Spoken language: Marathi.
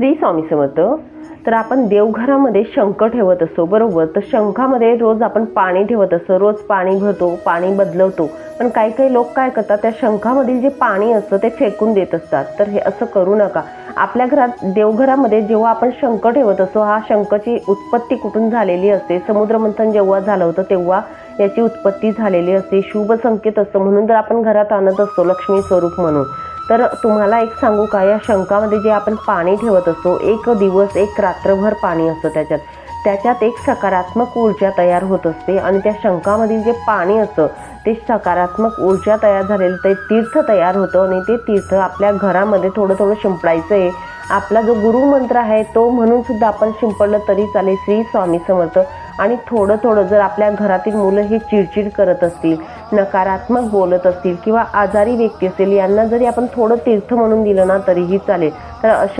श्री स्वामी समर्थ तर आपण देवघरामध्ये शंख ठेवत असतो बरोबर? तर शंखामध्ये रोज आपण पाणी ठेवत असतो रोज पाणी भरतो पाणी बदलवतो. पण काही काही लोक काय करतात त्या शंखामधील जे पाणी असतं ते फेकून देत असतात. तर हे असं करू नका. आपल्या घरात देवघरामध्ये जेव्हा आपण शंख ठेवत असतो हा शंखची उत्पत्ती कुठून झालेली असते? समुद्रमंथन जेव्हा झालं होतं तेव्हा याची उत्पत्ती झालेली असते. शुभ संकेत असतं म्हणून जर आपण घरात आणत असतो लक्ष्मी स्वरूप म्हणून. तर तुम्हाला एक सांगू का या शंकामध्ये जे आपण पाणी ठेवत असतो एक दिवस एक रात्रभर पाणी असतं त्याच्यात. त्याच्यात एक सकारात्मक ऊर्जा तयार होत असते आणि त्या शंकामधील जे पाणी असतं ते सकारात्मक ऊर्जा तयार झालेलं ते तीर्थ तयार होतं आणि ते तीर्थ आपल्या घरामध्ये थोडं थोडं शिंपडायचं आहे आपला जो गुरुमंत्र आहे तो म्हणून सुद्धा आपण शिंपडलं तरी चालेल श्री स्वामी समर्थ. आणि थोडं थोडं जर आपल्या घरातील मुलं ही चिडचिड करत असतील नकारात्मक बोलत असतील किंवा आजारी व्यक्ती असेल यांना जरी आपण थोडं तीर्थ म्हणून दिलं ना तरीही चालेल. तर अशा